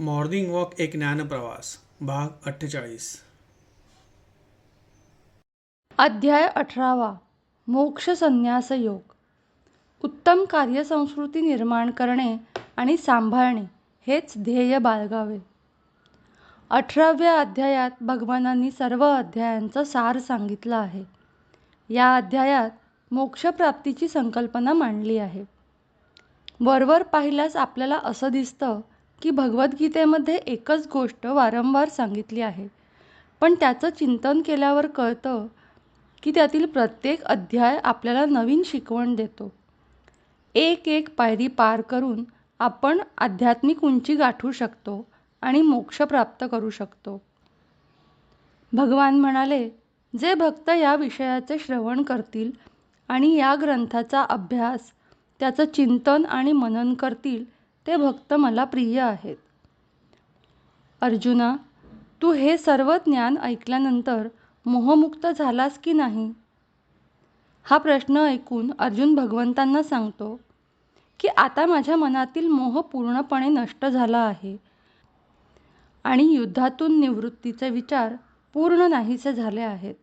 Morning walk एक ज्ञानप्रवास भाग अठ्ठेचाळीस. अध्याय अठरावा मोक्ष संन्यास योग. उत्तम कार्यसंस्कृती निर्माण करणे आणि सांभाळणे हेच ध्येय बाळगावे. अठराव्या अध्यायात भगवानांनी सर्व अध्यायांचं सार सांगितलं आहे. या अध्यायात मोक्षप्राप्तीची संकल्पना मांडली आहे. वरवर पाहिल्यास आपल्याला असं दिसतं की भगवद्गीतेमध्ये एकच गोष्ट वारंवार सांगितली आहे. पण त्याचं चिंतन केल्यावर कळतं की त्यातील प्रत्येक अध्याय आपल्याला नवीन शिकवण देतो. एक एक पायरी पार करून आपण आध्यात्मिक उंची गाठू शकतो आणि मोक्ष प्राप्त करू शकतो. भगवान म्हणाले जे भक्त या विषयाचे श्रवण करतील आणि या ग्रंथाचा अभ्यास त्याचं चिंतन आणि मनन करतील ते भक्त मला प्रिय आहेत. अर्जुना तू हे सर्व ज्ञान ऐकल्यानंतर मोहमुक्त झालास की नाही? हा प्रश्न ऐकून अर्जुन भगवंतांना सांगतो की आता माझ्या मनातील मोह पूर्णपणे नष्ट झाला आहे आणि युद्धातून निवृत्तीचे विचार पूर्ण नाहीसे झाले आहेत.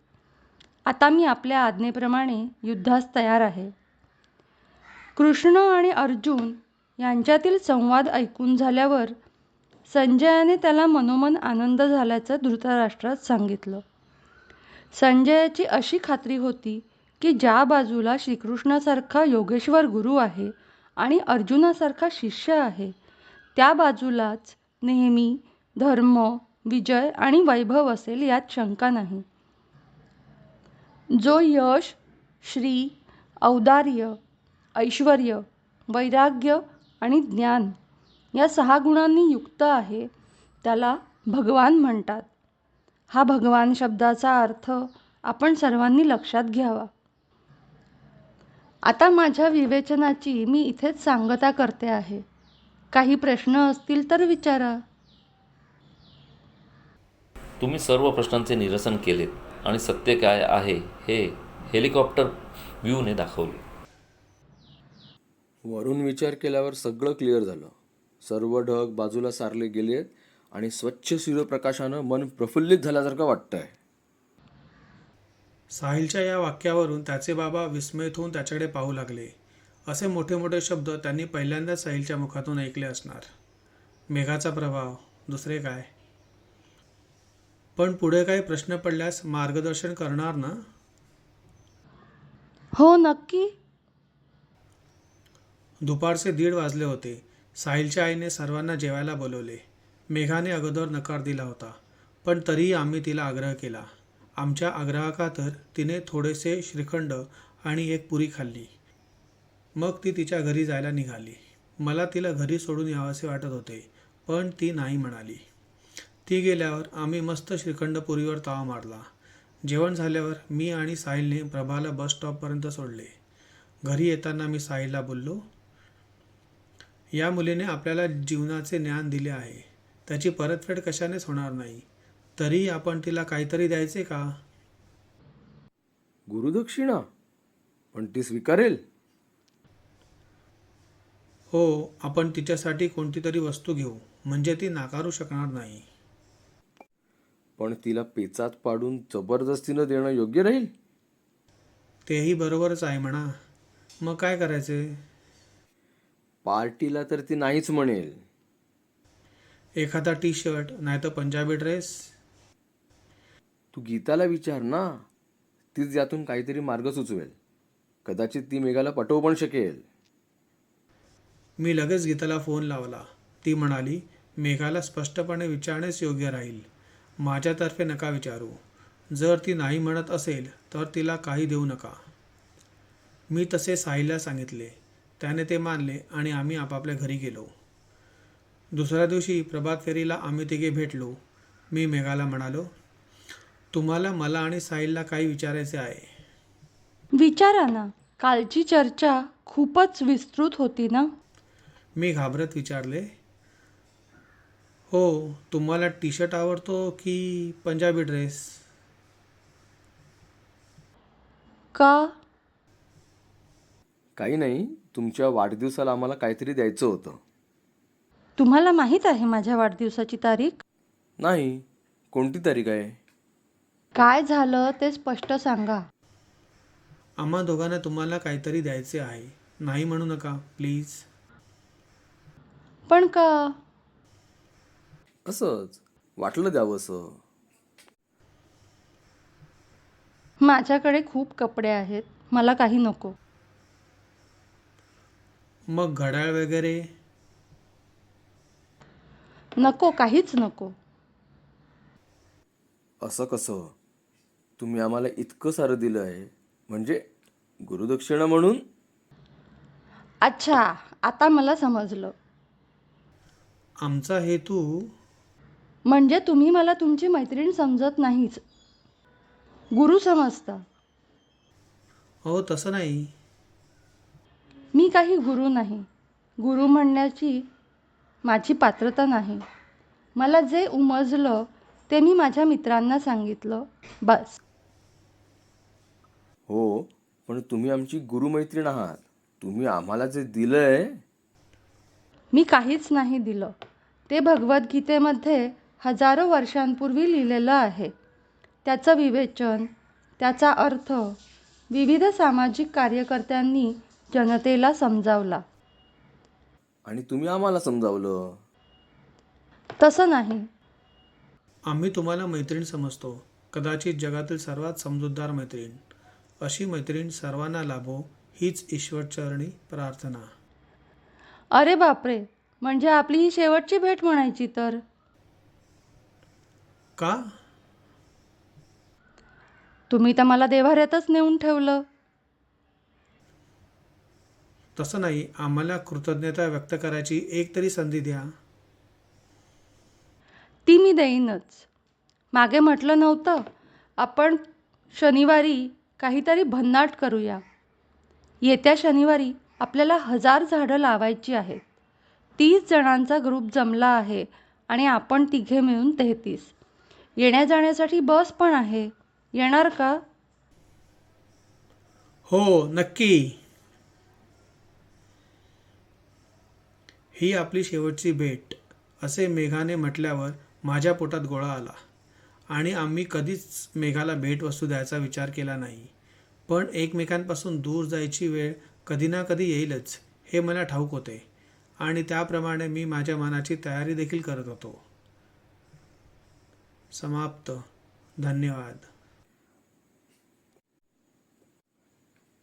आता मी आपल्या आज्ञेप्रमाणे युद्धास तयार आहे. कृष्ण आणि अर्जुन यांच्यातील संवाद ऐकून झाल्यावर संजयाने त्याला मनोमन आनंद झाल्याचं धृतराष्ट्रात सांगितलं. संजयाची अशी खात्री होती की ज्या बाजूला श्रीकृष्णासारखा योगेश्वर गुरु आहे आणि अर्जुनासारखा शिष्य आहे त्या बाजूलाच नेहमी धर्म विजय आणि वैभव असेल यात शंका नाही. जो यश श्री औदार्य ऐश्वर वैराग्य आणि ज्ञान या सहा गुणांनी युक्त आहे त्याला भगवान म्हणतात. हा भगवान शब्दाचा अर्थ आपण सर्वांनी लक्षात घ्यावा. आता माझ्या विवेचनाची मी इथेच सांगता करते आहे. काही प्रश्न असतील तर विचारा. तुम्ही सर्व प्रश्नांचे निरसन केलेत आणि सत्य काय आहे हे हेलिकॉप्टर व्ह्यूने दाखवले. वरून विचार केल्यावर सगळं क्लिअर झालं. सर्व ढग बाजूला सारले गेलेत आणि स्वच्छ सूर्यप्रकाशानं मन प्रफुल्लित झाल्यासारखं वाटतंय. साहिलच्या या वाक्यावरून त्याचे बाबा विस्मयित होऊन त्याच्याकडे पाहू लागले. असे मोठे मोठे शब्द त्यांनी पहिल्यांदाच साहिलच्या मुखातून ऐकले असणार. मेघाचा प्रभाव दुसरे काय? पण पुढे काही प्रश्न पडल्यास मार्गदर्शन करणार ना? हो नक्की. दुपारचे दीड वाजले होते. साहिलच्या आईने सर्वांना जेवायला बोलवले. मेघाने अगोदर नकार दिला होता पण तरीही आम्ही तिला आग्रह केला. आमच्या आग्रहाखातर तिने थोडेसे श्रीखंड आणि एक पुरी खाल्ली. मग ती तिच्या घरी जायला निघाली. मला तिला घरी सोडून यावेसे वाटत होते पण ती नाही म्हणाली. ती गेल्यावर आम्ही मस्त श्रीखंड पुरीवर तावा मारला. जेवण झाल्यावर मी आणि साहिलने प्रभाला बस स्टॉपपर्यंत सोडले. घरी येताना मी साहिलला बोललो या मुलीने आपल्याला जीवनाचे ज्ञान दिले आहे. त्याची परतफेड कशानेच होणार नाही. तरी आपण तिला काहीतरी द्यायचे का? गुरुदक्षिणा पण ती स्वीकारेल. हो आपण तिच्यासाठी कोणती तरी वस्तू घेऊ म्हणजे ती नाकारू शकणार नाही. पण तिला पेचात पाडून जबरदस्तीनं देणं योग्य राहील? तेही बरोबरच आहे म्हणा. मग काय करायचे? पार्टीला तर ती नाहीच म्हणेल. एखादा टी शर्ट नाही तर पंजाबी ड्रेस. तू गीताला विचार ना. तीच यातून काहीतरी मार्ग सुचवेल. कदाचित ती मेघाला पटवू पण शकेल. मी लगेच गीताला फोन लावला. ती म्हणाली मेघाला स्पष्टपणे विचारणेच योग्य राहील. माझ्यातर्फे नका विचारू. जर ती नाही म्हणत असेल तर तिला काही देऊ नका. मी तसे साहिलला सांगितले. त्याने ते मानले आणि आम्ही आपापल्या घरी गेलो. दुसऱ्या दिवशी प्रभात फेरीला आम्ही तिघे भेटलो. मी मेघाला म्हणालो तुम्हाला मला आणि साहिलला काही विचारायचे आहे. विचारा ना. कालची चर्चा खूपच विस्तृत होती ना? मी घाबरत विचारले हो तुम्हाला टी शर्ट आवडतो की पंजाबी ड्रेस? का? काही नाही तुमच्या वाढदिवसाला आम्हाला काहीतरी द्यायचं होतं. तुम्हाला माहीत आहे माझ्या वाढदिवसाची तारीख? नाही कोणती तारीख आहे? काय झालं ते स्पष्ट सांगा. आम्हा दोघांना तुम्हाला काहीतरी द्यायचे आहे. नाही म्हणू नका प्लीज. पण का? असंच वाटलं द्यावंसं. माझ्याकडे खूप कपडे आहेत मला काही नको. मग घड्याळ वगैरे? नको काहीच नको. असं कसं? तुम्ही आम्हाला इतकं सारं दिलं आहे. म्हणजे गुरुदक्षिणा म्हणून? अच्छा आता मला समजलं. आमचा हेतू? म्हणजे तुम्ही मला तुमची मैत्रीण समजत नाहीच. गुरु समजता. हो तसं नाही. मी काही गुरु नाही. गुरु म्हणण्याची माझी पात्रता नाही. मला जे उमजलं ते मी माझ्या मित्रांना सांगितलं. बस. हो पण तुम्ही आमची गुरुमैत्रीण आहात. तुम्ही आम्हाला जे दिलंय. मी काहीच नाही दिलं. ते भगवद्गीतेमध्ये हजारो वर्षांपूर्वी लिहिलेलं आहे. त्याचं विवेचन त्याचा अर्थ विविध सामाजिक कार्यकर्त्यांनी जनतेला समजावला. आणि तुम्ही आम्हाला समजावलं. तसं नाही. आम्ही तुम्हाला मैत्रीण समजतो. कदाचित जगातील सर्वात समजूतदार मैत्रीण. अशी मैत्रीण सर्वांना लाभो हीच ईश्वरचरणी प्रार्थना. अरे बापरे! म्हणजे आपली ही शेवटची भेट म्हणायची तर? का? तुम्ही तर मला देव्हाऱ्यातच नेऊन ठेवलं. तसं नाही आम्हाला कृतज्ञता व्यक्त करायची एक तरी संधी द्या. ती मी देईनच. मागे म्हटलं नव्हतं आपण शनिवारी काहीतरी भन्नाट करूया. येत्या शनिवारी आपल्याला हजार झाडं लावायची आहेत. तीस जणांचा ग्रुप जमला आहे आणि आपण तिघे मिळून तेहतीस. येण्या जाण्यासाठी बस पण आहे. येणार का? हो नक्की. ही आपली शेवटची भेट असे मेघाने म्हटल्यावर माझ्या पोटात गोळा आला. आणि आम्ही कधीच मेघाला भेटवस्तू द्यायचा विचार केला नाही. पण एकमेकांपासून दूर जायची वेळ कधी ना कधी येईलच हे मला ठाऊक होते. आणि त्याप्रमाणे मी माझ्या मनाची तयारी देखील करत होतो. समाप्त. धन्यवाद.